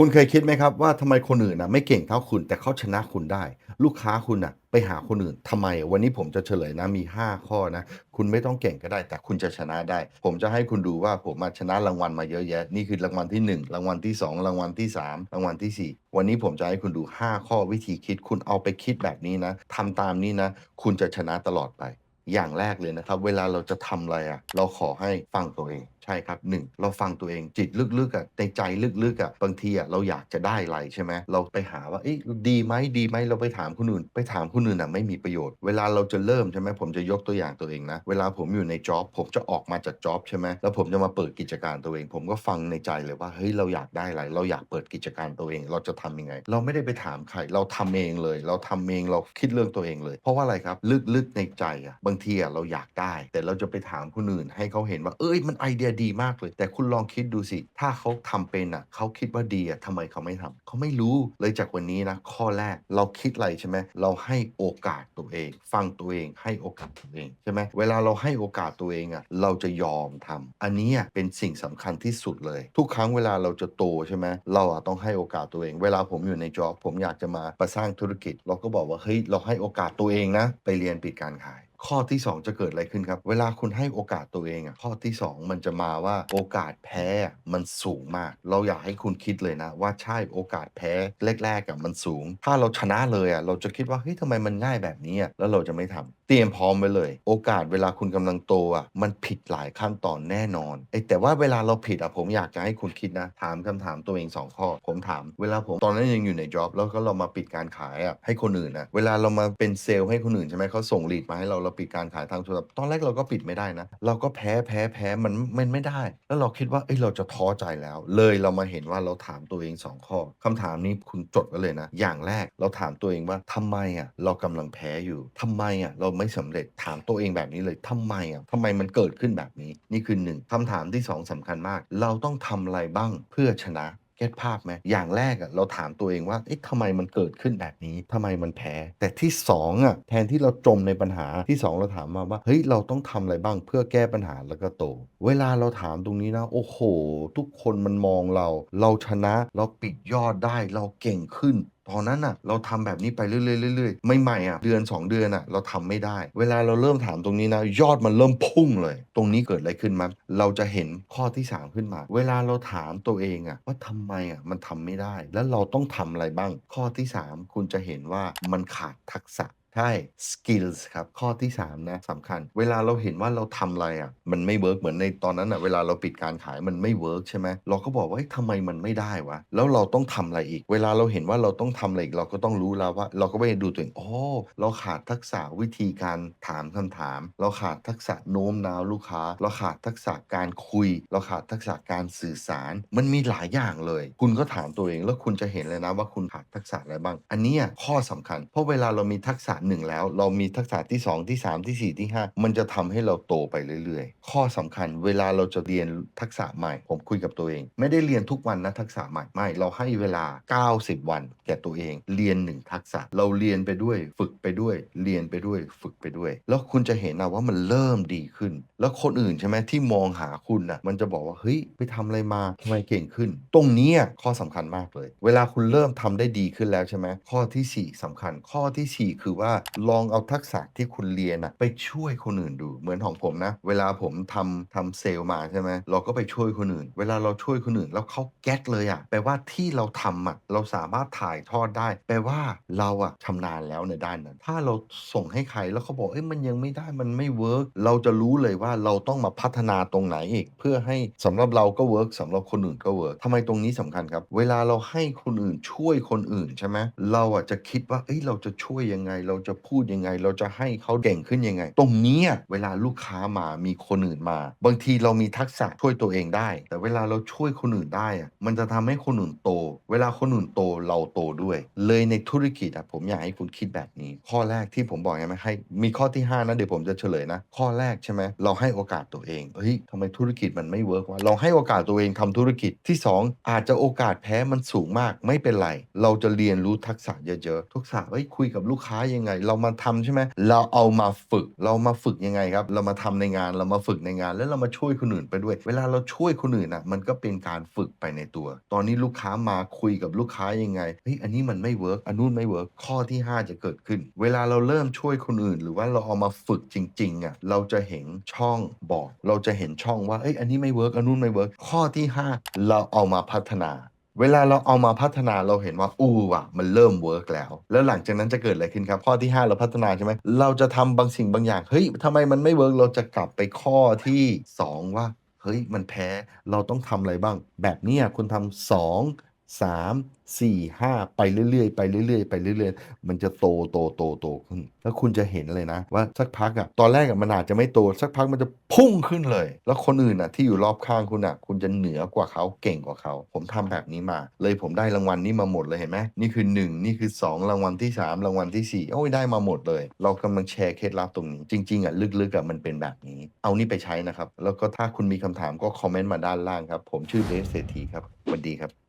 คุณเคยคิดไหมครับว่าทำไมคนอื่นน่ะไม่เก่งเท่าคุณ แต่เขาชนะคุณได้ ลูกค้าคุณน่ะไปหาคนอื่นทำไม วันนี้ผมจะเฉลยนะมี 5 ข้อนะ คุณไม่ต้องเก่งก็ได้ แต่คุณจะชนะได้ ผมจะให้คุณดูว่าผมอะชนะรางวัลมาเยอะแยะ นี่คือรางวัลที่ 1 รางวัลที่ 2 รางวัลที่ 3 รางวัลทีสี่ 4 วันนี้ผมจะให้คุณดู 5 ข้อวิธีคิด คุณเอาไปคิดแบบนี้นะทำตามนี้นะ คุณจะชนะตลอดไป อย่างแรกเลยนะครับ เวลาเราจะทำอะไรอะเราขอให้ฟังตัวเอง ช่ครับหนึ่งเราฟังตัวเองจิตลึกๆอะในใจลึกๆอะบางทีอะเราอยากจะได้อะไรใช่ไหมเราไปหาว่าเอ๊ะดีไหมดีไหมเราไปถามคนอื่น ไปถามคนอื่นอะไม่มีประโยชน์เวลาเราจะเริ่มใช่ไหมผมจะยกตัวอย่างตัวเองนะ เวลาผมอยู่ในจ็อบผมจะออกมาจากจ็อบใช่ไหมแล้วผมจะมาเปิดกิจการตัวเอง ผมก็ฟังในใจเลยว่าเฮ้ยเราอยากได้อะไร เราอยากเปิดกิจการตัวเอง เราจะทำยังไง เราไม่ได้ไปถามใครเราทำเองเลย เราทำเองเราคิดเรื่องตัวเองเลย เพราะว่าอะไรครับลึกๆในใจอะบางทีอะเราอยากได้ แต่เราจะไปถามคนอื่นให้เขาเห็นว่าเอ้ยมันไอเดียดีมากเลย แต่คุณลองคิดดูสิ ถ้าเขาทำเป็นอะเขาคิดว่าดีอะทำไมเขาไม่ทำเขาไม่รู้เลยจากวันนี้นะ ข้อแรกเราคิดอะไรใช่ไหมเราให้โอกาสตัวเอง ฟังตัวเองให้โอกาสตัวเองใช่ไหมเวลาเราให้โอกาสตัวเองอะเราจะยอมทำอันนี้เป็นสิ่งสำคัญที่สุดเลย ทุกครั้งเวลาเราจะโตใช่ไหมเราอะต้องให้โอกาสตัวเอง เวลาผมอยู่ในจ็อบผมอยากจะมาประสร้างธุรกิจ เราก็บอกว่าเฮ้ยเราให้โอกาสตัวเองนะ ไปเรียนปิดการขาย ข้อที่ 2 จะเกิดอะไรขึ้นครับ เวลาคุณให้โอกาสตัวเองอะข้อที่ 2 มันจะมาว่าโอกาสแพ้มันสูงมาก เราอยากให้คุณคิดเลยนะ ว่าใช่โอกาสแพ้แรกๆอะมันสูง ถ้าเราชนะเลยอะเราจะคิดว่าเฮ้ยทำไมมันง่ายแบบนี้อะแล้วเราจะไม่ทำเตรียมพร้อมไว้เลย โอกาสเวลาคุณกำลังโตอะมันผิดหลายขั้นตอนแน่นอนไอแต่ว่าเวลาเราผิดอะผมอยากจะให้คุณคิดนะ ถามคำถามตัวเองสองข้อ ผมถาม เวลาผมตอนนั้นยังอยู่ในจ็อบแล้วก็เรามาปิดการขายอะให้คนอื่นนะเวลาเรามาเป็นเซลล์ให้คนอื่นใช่ไหมเขาส่งลีดมาให้เราเราปิดการขายทางโทรศัพท์ตอนแรกเราก็ปิดไม่ได้นะ เราก็แพ้แพ้แพ้มันมันไม่ได้ แล้วเราคิดว่าเอ้ยเราจะท้อใจแล้ว เลยเรามาเห็นว่าเราถามตัวเองสองข้อคำถามนี้คุณจดไว้เลยนะ อย่างแรกเราถามตัวเองว่าทำไมอะเรากำลังแพ้อยู่ทำไมอะเราไม่สำเร็จถามตัวเองแบบนี้เลยทำไมอะทำไมมันเกิดขึ้นแบบนี้นี่คือหนึ่งคำถามที่สองสำคัญมาก เราต้องทำอะไรบ้างเพื่อชนะ เก็ตภาพไหมอย่างแรกอะเราถามตัวเองว่าเอ๊ะทำไมมันเกิดขึ้นแบบนี้ทำไมมันแพ้ แต่ที่สองอะแทนที่เราจมในปัญหาที่สองเราถามมาว่าเฮ้ยเราต้องทำอะไรบ้างเพื่อแก้ปัญหาแล้วก็โต เวลาเราถามตรงนี้นะ โอ้โห ทุกคนมันมองเรา เราชนะเราปิดยอดได้เราเก่งขึ้น ตอนนั้นอะเราทำแบบนี้ไปเรื่อยๆๆไม่ใหม่อะเดือน 2 เดือนอะเราทำไม่ได้ เวลาเราเริ่มถามตรงนี้นะยอดมันเริ่มพุ่งเลย ตรงนี้เกิดอะไรขึ้นมาเราจะเห็นข้อที่ 3 ขึ้นมา เวลาเราถามตัวเองอะว่าทำไมอะมันทำไม่ได้ แล้วเราต้องทำอะไรบ้าง ข้อที่ 3 คุณจะเห็นว่ามันขาดทักษะ ใช่ skills ครับ ข้อที่ 3 นะสำคัญ เวลาเราเห็นว่าเราทำอะไรอะ มันไม่เวิร์กเหมือนในตอนนั้นอะ เวลาเราปิดการขายมันไม่เวิร์กใช่ไหม เราก็บอกว่าเฮ้ยทำไมมันไม่ได้วะ แล้วเราต้องทำอะไรอีก เวลาเราเห็นว่าเราต้องทำอะไรอีก เราก็ต้องรู้แล้วว่า เราก็ไปดูตัวเองโอ้เราขาดทักษะวิธีการถามคำถาม เราขาดทักษะโน้มน้าวลูกค้า เราขาดทักษะการคุย เราขาดทักษะการสื่อสาร มันมีหลายอย่างเลย คุณก็ถามตัวเองแล้วคุณจะเห็นเลยนะว่าคุณขาดทักษะอะไรบ้าง อันนี้ข้อสำคัญ เพราะเวลาเรามีทักษะหนึ่งแล้ว เรามีทักษะที่2ที่3ที่4ที่5มันจะทำให้เราโตไปเรื่อยๆ ข้อสำคัญเวลาเราจะเรียนทักษะใหม่ ผมคุยกับตัวเอง ไม่ได้เรียนทุกวันนะทักษะใหม่ไม่เราให้เวลา 90 วัน แก่ตัวเอง เรียนหนึ่งทักษะ เราเรียนไปด้วย ฝึกไปด้วย เรียนไปด้วย ฝึกไปด้วย แล้วคุณจะเห็นนะว่ามันเริ่มดีขึ้น แล้วคนอื่นใช่ไหมที่มองหาคุณนะมันจะบอกว่าเฮ้ยไปทำอะไรมาทำไมเก่งขึ้น ตรงนี้ข้อสำคัญมากเลย เวลาคุณเริ่มทำได้ดีขึ้นแล้วใช่ไหมข้อทีสี่4สำคัญ ข้อทีสี่ 4 คือว่าลองเอาทักษะที่คุณเรียนอะไปช่วยคนอื่นดูเหมือนของผมนะ เวลาผมทำทำเซลล์มาใช่ไหมเราก็ไปช่วยคนอื่น เวลาเราช่วยคนอื่น แล้วเขาแก๊ตเลยอะแปลว่าที่เราทำอะเราสามารถถ่ายทอดได้ แปลว่าเราอะชำนาญแล้วในด้านนั้น ถ้าเราส่งให้ใครแล้วเขาบอกเอ้ยมันยังไม่ได้มันไม่เวิร์กเราจะรู้เลยว่าเราต้องมาพัฒนาตรงไหนอีก เพื่อให้สำหรับเราก็เวิร์กสำหรับคนอื่นก็เวิร์กทำไมตรงนี้สำคัญครับ เวลาเราให้คนอื่นช่วยคนอื่นใช่ไหมเราอะจะคิดว่าเอ้ยเราจะช่วยยังไงเราจะพูดยังไง เราจะให้เขาเก่งขึ้นยังไง ตรงนี้เวลาลูกค้ามามีคนอื่นมา บางทีเรามีทักษะช่วยตัวเองได้ แต่เวลาเราช่วยคนอื่นได้อะมันจะทำให้คนอื่นโต เวลาคนอื่นโตเราโตด้วย เลยในธุรกิจผมอยากให้คุณคิดแบบนี้ ข้อแรกที่ผมบอกไงไหมให้มีข้อที่ 5 นะเดี๋ยวผมจะเฉลยนะ ข้อแรกใช่ไหมเราให้โอกาสตัวเองเฮ้ยทำไมธุรกิจมันไม่เวิร์กวะเราให้โอกาสตัวเองทำธุรกิจที่ 2 อาจจะโอกาสแพ้มันสูงมากไม่เป็นไร เราจะเรียนรู้ทักษะเยอะๆทักษะเฮ้ยคุยกับลูกค้ายังไงเรามาทำใช่ไหมเราเอามาฝึกเรามาฝึกยังไงครับ เรามาทำในงานเรามาฝึกในงาน แล้วเรามาช่วยคนอื่นไปด้วย เวลาเราช่วยคนอื่นอะมันก็เป็นการฝึกไปในตัว ตอนนี้ลูกค้ามาคุยกับลูกค้ายังไงเฮ้ยอันนี้มันไม่เวิร์กอันนู้นไม่เวิร์กข้อที่ 5 จะเกิดขึ้น เวลาเราเริ่มช่วยคนอื่น หรือว่าเราเอามาฝึกจริงๆอะเราจะเห็นช่องบอก เราจะเห็นช่องว่าเอ้ยอันนี้ไม่เวิร์กอันนู้นไม่เวิร์กข้อที่ 5 เราเอามาพัฒนา เวลาเราเอามาพัฒนาเราเห็นว่าอู้ว่ะมันเริ่มเวิร์กแล้ว แล้วหลังจากนั้นจะเกิดอะไรขึ้นครับ ข้อที่ 5 เราพัฒนาใช่ไหมเราจะทำบางสิ่งบางอย่างเฮ้ยทำไมมันไม่เวิร์กเราจะกลับไปข้อที่ 2 ว่าเฮ้ยมันแพ้เราต้องทำอะไรบ้าง แบบนี้คุณทำสอง สามสี่ห้าไปเรื่อยๆไปเรื่อยๆไปเรื่อยๆ มันจะโตโตโตโตขึ้น แล้วคุณจะเห็นเลยนะ ว่าสักพักอะตอนแรกอะมันอาจจะไม่โต สักพักมันจะพุ่งขึ้นเลย แล้วคนอื่นอะที่อยู่รอบข้างคุณอะคุณจะเหนือกว่าเขาเก่งกว่าเขา ผมทำแบบนี้มา เลยผมได้รางวัลนี้มาหมดเลยเห็นไหมนี่คือ 1 นี่คือ 2 รางวัลที่ 3 รางวัลทีสี่4 โอ้ยได้มาหมดเลย เรากำลังแชร์เคล็ดลับตรงนี้ จริงๆอะลึกๆอะมันเป็นแบบนี้ เอานี่ไปใช้นะครับแล้วก็ถ้าคุณมีคำถามก็คอมเมนต์มาด้านล่างครับผมชื่อเบสเศรษฐีครับสวัสดีครับ